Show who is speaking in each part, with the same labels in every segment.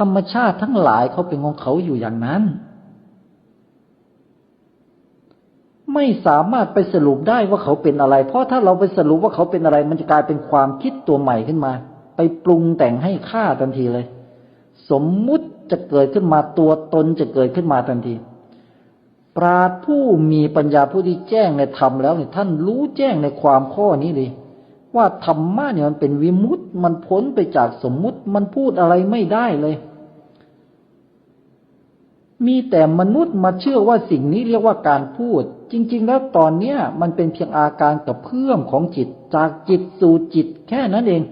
Speaker 1: ธรรมชาติทั้งหลายเขาเป็นของเขาอยู่อย่างนั้น ไม่สามารถไปสรุปได้ว่าเขาเป็นอะไร เพราะถ้าเราไปสรุปว่าเขาเป็นอะไร มันจะกลายเป็นความคิดตัวใหม่ขึ้นมา ไปปรุงแต่งให้ค่าทันทีเลย สมมุติจะเกิดขึ้นมาตัวตนจะเกิดขึ้นมาทันที ปราดผู้มีปัญญาผู้ที่แจ้งในธรรมแล้วเนี่ยท่านรู้แจ้งในความข้อนี้เลยว่าธรรมะเนี่ยมันเป็นวิมุตต์มันพ้นไปจากสมมุติมันพูดอะไรไม่ได้เลย มีแต่มนุษย์มาเชื่อว่าสิ่งนี้เรียกว่าการพูด จริง ๆ แล้วตอนเนี้ยมันเป็นเพียงอาการกับเพื่อมของจิตจากจิตสู่จิตแค่นั้นเอง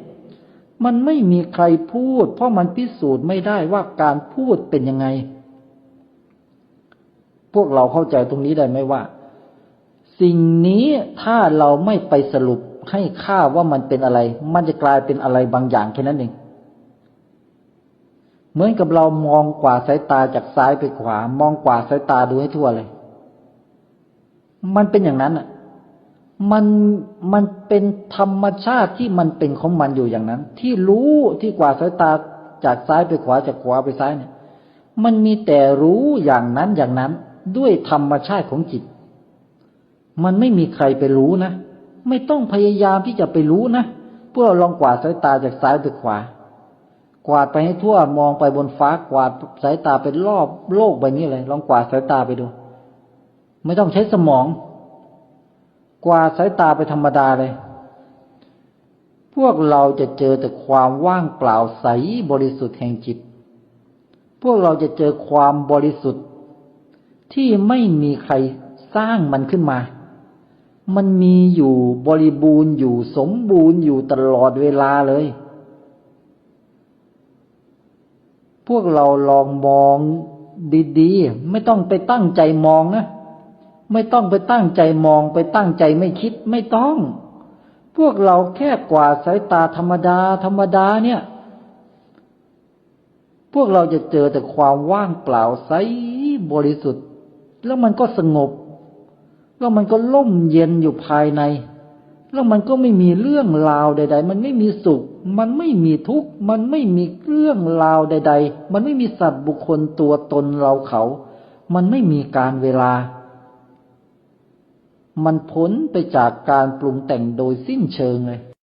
Speaker 1: มันไม่มีใครพูด เพราะมันพิสูจน์ไม่ได้ว่าการพูดเป็นยังไง พวกเราเข้าใจตรงนี้ได้ไหมว่า สิ่งนี้ถ้าเราไม่ไปสรุปให้ค่าว่ามันเป็นอะไร มันจะกลายเป็นอะไรบางอย่างแค่นั้นเอง เหมือนกับเรามองกว่าสายตาจากซ้ายไปขวา มองกว่าสายตาดูให้ทั่วเลย มันเป็นอย่างนั้นอะ มันมันเป็นธรรมชาติที่มันเป็นของมันอยู่อย่างนั้น ที่รู้ที่กว่าสายตาจากซ้ายไปขวาจากขวาไปซ้ายเนี่ย มันมีแต่รู้อย่างนั้นอย่างนั้น ด้วยธรรมชาติของจิต มันไม่มีใครไปรู้นะ ไม่ต้องพยายามที่จะไปรู้นะพวกเราลองกว่าสายตาจากซ้ายไปขวา กวาดไปให้ทั่วมองไปบนฟ้ากวาดสายตาเป็นรอบโลกใบนี้เลย ลองกวาดสายตาไปดู ไม่ต้องใช้สมอง กวาดสายตาไปธรรมดาเลย พวกเราจะเจอแต่ความว่างเปล่าใสบริสุทธิ์แห่งจิต พวกเราจะเจอความบริสุทธิ์ ที่ไม่มีใครสร้างมันขึ้นมา มันมีอยู่บริบูรณ์อยู่สมบูรณ์อยู่ตลอดเวลาเลย พวกเราลองมองดีๆ ไม่ต้องไปตั้งใจมองนะ ไม่ต้องไปตั้งใจมองไปตั้งใจไม่คิดไม่ต้อง พวกเราแค่กวาดสายตาธรรมดา ธรรมดาเนี่ย พวกเราจะเจอแต่ความว่างเปล่าใสบริสุทธิ์ แล้วมันก็สงบ แล้วมันก็ล่มเย็นอยู่ภายใน แล้วมันก็ไม่มีเรื่องราวใด ๆ มันไม่มีสุข มันไม่มีทุกข์ มันไม่มีเรื่องราวใด ๆ มันไม่มีสัตว์บุคคลตัวตนเราเขา มันไม่มีการเวลา มันพ้นไปจากการปรุงแต่งโดยสิ้นเชิงเลย